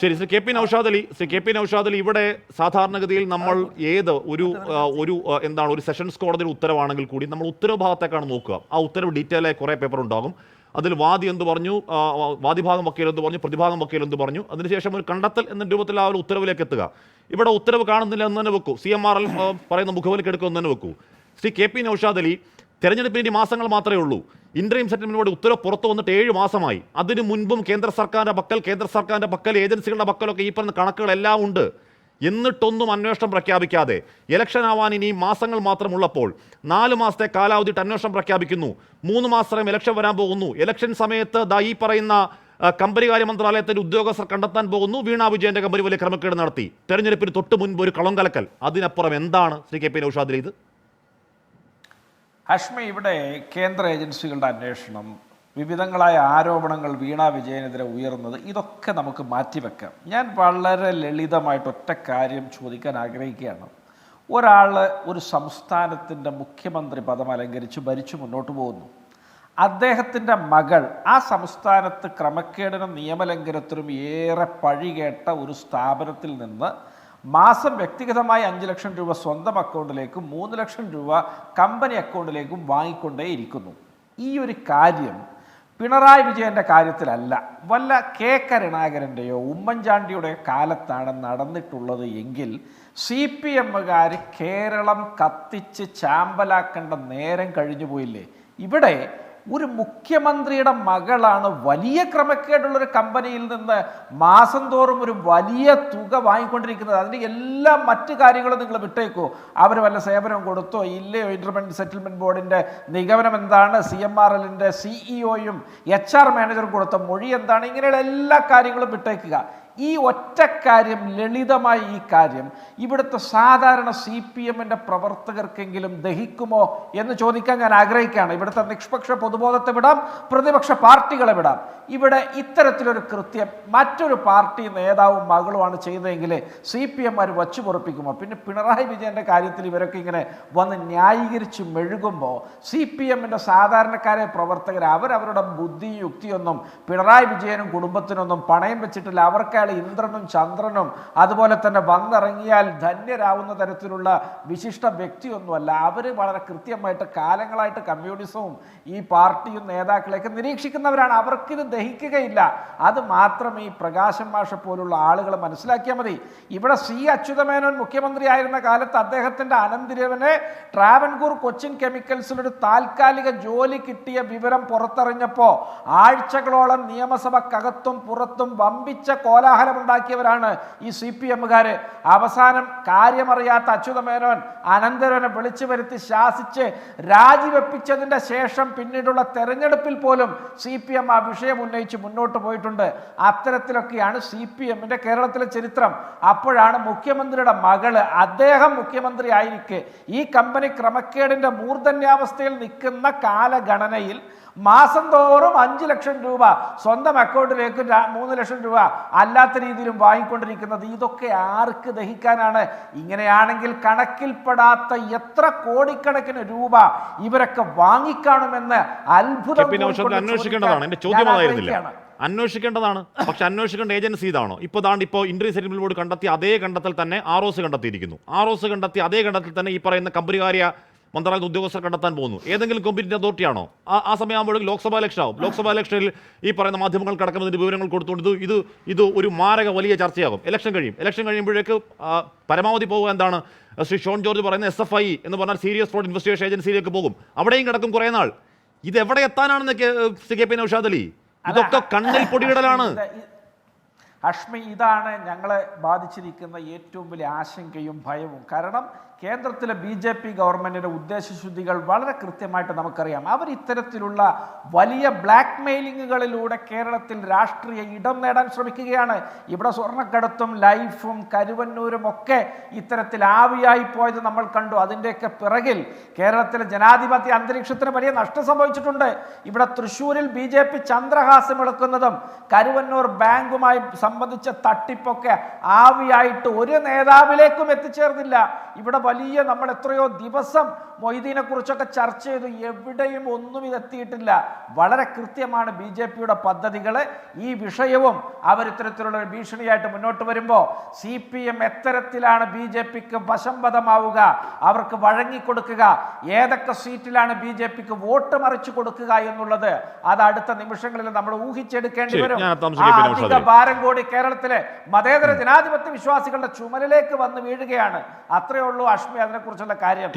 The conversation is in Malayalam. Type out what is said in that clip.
ശരി Shri K P Naushad Ali Shri K P Naushad Ali ഇവിടെ സാധാരണഗതിയിൽ നമ്മൾ ഏത് ഒരു ഒരു എന്താണ് ഒരു സെഷൻസ് കോടതിയുടെ ഉത്തരവാണെങ്കിൽ കൂടി നമ്മൾ ഉത്തരവ് ഭാഗത്തേക്കാണ് നോക്കുക. ആ ഉത്തരവ് ഡീറ്റെയിൽ ആയി കുറേ പേപ്പർ ഉണ്ടാകും. അതിൽ വാദി എന്ത് പറഞ്ഞു? വാദിഭാഗം വക്കീൽ എന്ത് പറഞ്ഞു? പ്രതിഭാഗം വക്കീൽ എന്ത് പറഞ്ഞു? അതിനുശേഷം ഒരു കണ്ടെത്തൽ എന്ന രൂപത്തിൽ ആ ഒരു ഉത്തരവിലേക്ക് എത്തുക. ഇവിടെ ഉത്തരവ് കാണുന്നില്ല എന്ന് തന്നെ വെക്കൂ. സി എം ആർ എൽ പറയുന്ന മുഖവിലേക്ക് എടുക്കും എന്ന് തന്നെ വെക്കൂ. ശ്രീ കെ പി നൌഷാദ് അലി തെരഞ്ഞെടുപ്പിന് ഇനി മാസങ്ങൾ മാത്രമേ ഉള്ളൂ. ഇൻട്രീം സെറ്റിൽമെന്റിലൂടെ ഉത്തരവ് പുറത്തു വന്നിട്ട് ഏഴ് മാസമായി. അതിനു മുൻപും കേന്ദ്ര സർക്കാരിന്റെ പക്കൽ കേന്ദ്ര സർക്കാരിന്റെ പക്കൽ ഏജൻസികളുടെ പക്കലൊക്കെ ഈ പറഞ്ഞ കണക്കുകളെല്ലാം ഉണ്ട്. എന്നിട്ടൊന്നും അന്വേഷണം പ്രഖ്യാപിക്കാതെ. ഇലക്ഷൻ ആവാൻ ഇനി മാസങ്ങൾ മാത്രമുള്ളപ്പോൾ നാല് മാസത്തെ കാലാവധിയിട്ട് അന്വേഷണം പ്രഖ്യാപിക്കുന്നു. മൂന്ന് മാസം ഇലക്ഷൻ വരാൻ പോകുന്നു. ഇലക്ഷൻ സമയത്ത് ദാ ഈ പറയുന്ന കമ്പനികാര്യ മന്ത്രാലയത്തിന്റെ ഉദ്യോഗസ്ഥർ കണ്ടെത്താൻ പോകുന്നു. വീണ വിജയന്റെ കമ്പനി വലിയ ക്രമക്കേട് നടത്തി. തെരഞ്ഞെടുപ്പിന് തൊട്ട് മുൻപ് ഒരു കളം കലക്കൽ. അതിനപ്പുറം എന്താണ് ശ്രീ കെ പി നൌഷാദിൽ ഇത്? ഹഷ്മി ഇവിടെ കേന്ദ്ര ഏജൻസികളുടെ അന്വേഷണം വിവിധങ്ങളായ ആരോപണങ്ങൾ വീണ വിജയനെതിരെ ഉയർന്നത് ഇതൊക്കെ നമുക്ക് മാറ്റിവെക്കാം. ഞാൻ വളരെ ലളിതമായിട്ട് ഒറ്റ കാര്യം ചോദിക്കാൻ ആഗ്രഹിക്കുകയാണ്. ഒരാൾ ഒരു സംസ്ഥാനത്തിന്റെ മുഖ്യമന്ത്രി പദം അലങ്കരിച്ച് ഭരിച്ചു മുന്നോട്ട് പോകുന്നു. അദ്ദേഹത്തിന്റെ മകൾ ആ സംസ്ഥാനത്ത് ക്രമക്കേടിനും നിയമലംഘനത്തിനും ഏറെ പഴികേട്ട ഒരു സ്ഥാപനത്തിൽ നിന്ന് മാസം വ്യക്തിഗതമായി അഞ്ച് ലക്ഷം രൂപ സ്വന്തം അക്കൗണ്ടിലേക്കും മൂന്ന് ലക്ഷം രൂപ കമ്പനി അക്കൗണ്ടിലേക്കും വാങ്ങിക്കൊണ്ടേ ഇരിക്കുന്നു. ഈ ഒരു കാര്യം പിണറായി വിജയന്റെ കാര്യത്തിലല്ല വല്ല കെ കരുണാകരന്റെയോ ഉമ്മൻചാണ്ടിയുടെ കാലത്താണ് നടന്നിട്ടുള്ളത് എങ്കിൽ സി പി എമ്മുകാർ കേരളം കത്തിച്ച് ചാമ്പലാക്കേണ്ട നേരം കഴിഞ്ഞു പോയില്ലേ ഇവിടെ ഒരു മുഖ്യമന്ത്രിയുടെ മകളാണ്. വലിയ ക്രമക്കേടുള്ള ഒരു കമ്പനിയിൽ നിന്ന് മാസം തോറും ഒരു വലിയ തുക വാങ്ങിക്കൊണ്ടിരിക്കുന്നത്. അതിന്റെ എല്ലാ മറ്റു കാര്യങ്ങളും നിങ്ങൾ വിട്ടേക്കോ. അവർ വല്ല സേവനം കൊടുത്തോ? ഇല്ലയോ? ഇന്റർമെന്റ് സെറ്റിൽമെന്റ് ബോർഡിന്റെ നിഗമനം എന്താണ്? സി എം ആർ എല്ലിന്റെ സിഇഒയും എച്ച് ആർ മാനേജറും കൊടുത്ത മൊഴി എന്താണ്? ഇങ്ങനെയുള്ള എല്ലാ കാര്യങ്ങളും വിട്ടേക്കുക. ഈ ഒറ്റ കാര്യം ലളിതമായ ഈ കാര്യം ഇവിടുത്തെ സാധാരണ സി പി എമ്മിന്റെ പ്രവർത്തകർക്കെങ്കിലും ദഹിക്കുമോ എന്ന് ചോദിക്കാൻ ഞാൻ ആഗ്രഹിക്കുകയാണ്. ഇവിടുത്തെ നിഷ്പക്ഷ പൊതുബോധത്തെ വിടാം പ്രതിപക്ഷ പാർട്ടികളെ വിടാം. ഇവിടെ ഇത്തരത്തിലൊരു കൃത്യം മറ്റൊരു പാർട്ടി നേതാവും മകളുമാണ് ചെയ്തതെങ്കിൽ സി പി എമ്മാർ വച്ചു പൊറപ്പിക്കുമോ? പിന്നെ പിണറായി വിജയന്റെ കാര്യത്തിൽ ഇവരൊക്കെ ഇങ്ങനെ വന്ന് ന്യായീകരിച്ച് മെഴുകുമ്പോൾ സി പി എമ്മിന്റെ സാധാരണക്കാരെ പ്രവർത്തകർ അവരവരുടെ ബുദ്ധി യുക്തിയൊന്നും പിണറായി വിജയനും കുടുംബത്തിനൊന്നും പണയം വെച്ചിട്ടില്ല. അവർക്ക് ഇന്ദ്രനും ചന്ദ്രനും അതുപോലെ തന്നെ വന്നിറങ്ങിയാൽ ധന്യരാവുന്ന തരത്തിലുള്ള വിശിഷ്ട വ്യക്തിയൊന്നുമല്ല. അവർ വളരെ കൃത്യമായിട്ട് കാലങ്ങളായിട്ട് കമ്മ്യൂണിസവും ഈ പാർട്ടിയും നേതാക്കളെയൊക്കെ നിരീക്ഷിക്കുന്നവരാണ്. അവർക്കിത് ദഹിക്കുകയില്ല. അത് മാത്രം ഈ പ്രകാശം മാഷ പോലുള്ള ആളുകൾ മനസ്സിലാക്കിയാൽ മതി. ഇവിടെ സി അച്യുതമേനോൻ മുഖ്യമന്ത്രിയായിരുന്ന കാലത്ത് അദ്ദേഹത്തിന്റെ അനന്തിരവനെ ട്രാവൻകൂർ കൊച്ചിൻ കെമിക്കൽസിലൊരു താൽക്കാലിക ജോലി കിട്ടിയ വിവരം പുറത്തറിഞ്ഞപ്പോൾ ആഴ്ചകളോളം നിയമസഭക്കകത്തും പുറത്തും വമ്പിച്ച കോലാഹലമുണ്ടാക്കിയവരാണ് ഈ സി പി എമ്മുകാർ അവസാനം കാര്യമറിയാത്ത അച്യുതമേനോൻ അനന്തരവനെ വിളിച്ചു വരുത്തി ശാസിച്ച് രാജിവെപ്പിച്ചതിന്റെ ശേഷം പിന്നീടുള്ള തെരഞ്ഞെടുപ്പിൽ പോലും സി പി എം ആ വിഷയം ഉന്നയിച്ച് മുന്നോട്ട് പോയിട്ടുണ്ട്. അത്തരത്തിലൊക്കെയാണ് സി പി എമ്മിന്റെ കേരളത്തിലെ ചരിത്രം. അപ്പോഴാണ് മുഖ്യമന്ത്രിയുടെ മകൾ അദ്ദേഹം മുഖ്യമന്ത്രി ആയിരിക്കെ ഈ കമ്പനി ക്രമക്കേടിന്റെ മൂർധന്യാവസ്ഥയിൽ നിൽക്കുന്ന കാലഗണനയിൽ മാസം തോറും അഞ്ച് ലക്ഷം രൂപ സ്വന്തം അക്കൗണ്ടിലേക്ക് മൂന്ന് ലക്ഷം രൂപ. അല്ലാത്ത രീതിയിലും വാങ്ങിക്കൊണ്ടിരിക്കുന്നത്. ഇതൊക്കെ ആർക്ക് ദഹിക്കാനാണ്? ഇങ്ങനെയാണെങ്കിൽ കണക്കിൽപ്പെടാത്ത എത്ര കോടിക്കണക്കിന് രൂപ ഇവരൊക്കെ വാങ്ങിക്കാണുമെന്ന് അത്ഭുതം അന്വേഷിക്കേണ്ടതാണ്. എന്റെ ചോദ്യം അതായിരുന്നില്ല. അന്വേഷിക്കേണ്ടതാണ്. പക്ഷെ അന്വേഷിക്കേണ്ട ഏജൻസി ഇതാണോ? ഇപ്പോൾ ദാണ്ട് ഇപ്പോൾ ഇൻട്രി സെറ്റിൽമെന്റ് ബോർഡ് കണ്ടെത്തിയ അതേ കണ്ടെത്തൽ തന്നെ ആർ ഒസ് കണ്ടെത്തിയിരിക്കുന്നു. ആർ ഒസ് കണ്ടെത്തിയ അതേ കണ്ടെത്തൽ തന്നെ ഈ പറയുന്ന കമ്പനികാര്യ മന്ത്രാലയ ഉദ്യോഗസ്ഥർ കണ്ടെത്താൻ പോകുന്നു. ഏതെങ്കിലും കോമ്പറ്റന്റ് അതോറിറ്റി ആണോ ആ ആ സമയമാകുമ്പോഴേക്കും ലോക്സഭാ ഇലക്ഷൻ ആവും. ലോക്സഭാ ഇലക്ഷനിൽ ഈ പറയുന്ന മാധ്യമങ്ങൾ കടക്കുന്നതിന്റെ വിവരങ്ങൾ കൊടുത്തുകൊണ്ട് ഇത് ഇത് ഒരു മാരക വലിയ ചർച്ചയാകും. ഇലക്ഷൻ കഴിയും. ഇലക്ഷൻ കഴിയുമ്പോഴേക്ക് പരമാവധി പോകുക എന്താണ്? ശ്രീ ഷോൺ ജോർജ് പറയുന്ന എസ് എഫ് ഐ എന്ന് പറഞ്ഞാൽ സീരിയസ് ഫ്രോഡ് ഇൻവെസ്റ്റിഗേഷൻ ഏജൻസിയിലേക്ക് പോകും. അവിടെയും കിടക്കും കുറേ നാൾ. ഇത് എവിടെ എത്താനാണെന്ന് K- C K P Naushad Ali? ഇതൊക്കെ കണ്ണിൽ പൊടിയിടലാണ്. അഷ്മി ഇതാണ് ഞങ്ങളെ ബാധിച്ചിരിക്കുന്ന ഏറ്റവും വലിയ ആശങ്കയും ഭയവും. കാരണം കേന്ദ്രത്തിലെ ബി ജെ പി ഗവൺമെന്റിന്റെ ഉദ്ദേശശുദ്ധികൾ വളരെ കൃത്യമായിട്ട് നമുക്കറിയാം. അവർ ഇത്തരത്തിലുള്ള വലിയ ബ്ലാക്ക് മെയിലിങ്ങുകളിലൂടെ കേരളത്തിൽ രാഷ്ട്രീയ ഇടം നേടാൻ ശ്രമിക്കുകയാണ്. ഇവിടെ സ്വർണക്കടത്തും ലൈഫും കരുവന്നൂരും ഒക്കെ ഇത്തരത്തിൽ ആവിയായി പോയത് നമ്മൾ കണ്ടു. അതിന്റെയൊക്കെ പിറകിൽ കേരളത്തിലെ ജനാധിപത്യ അന്തരീക്ഷത്തിന് വലിയ നഷ്ടം സംഭവിച്ചിട്ടുണ്ട്. ഇവിടെ തൃശ്ശൂരിൽ ബി ജെ പി ചന്ദ്രഹാസം എടുക്കുന്നതും കരുവന്നൂർ ബാങ്കുമായി സംബന്ധിച്ച തട്ടിപ്പൊക്കെ ആവിയായിട്ട് ഒരു നേതാവിലേക്കും എത്തിച്ചേർന്നില്ല. ഇവിടെ വലിയ നമ്മൾ എത്രയോ ദിവസം മൊയ്തീനെ കുറിച്ചൊക്കെ ചർച്ച ചെയ്തു. എവിടെയും ഒന്നും ഇത് എത്തിയിട്ടില്ല. വളരെ കൃത്യമാണ് ബി ജെ പിയുടെ പദ്ധതികൾ. ഈ വിഷയവും അവർ ഇത്തരത്തിലുള്ള ഒരു ഭീഷണിയായിട്ട് മുന്നോട്ട് വരുമ്പോൾ സി പി എം എത്തരത്തിലാണ് ബി ജെ പിക്ക് വശംവദമാവുക അവർക്ക് വഴങ്ങിക്കൊടുക്കുക. ഏതൊക്കെ സീറ്റിലാണ് ബി ജെ പിക്ക് വോട്ട് മറിച്ചു കൊടുക്കുക എന്നുള്ളത് അത് അടുത്ത നിമിഷങ്ങളിൽ നമ്മൾ ഊഹിച്ചെടുക്കേണ്ടി വരും. അധിക ഭാരം കൂടി കേരളത്തിലെ മതേതര ജനാധിപത്യ വിശ്വാസികളുടെ ചുമലിലേക്ക് വന്ന് വീഴുകയാണ്. അത്രയേ ഉള്ളൂ അഷ്മി അതിനെക്കുറിച്ചുള്ള കാര്യം.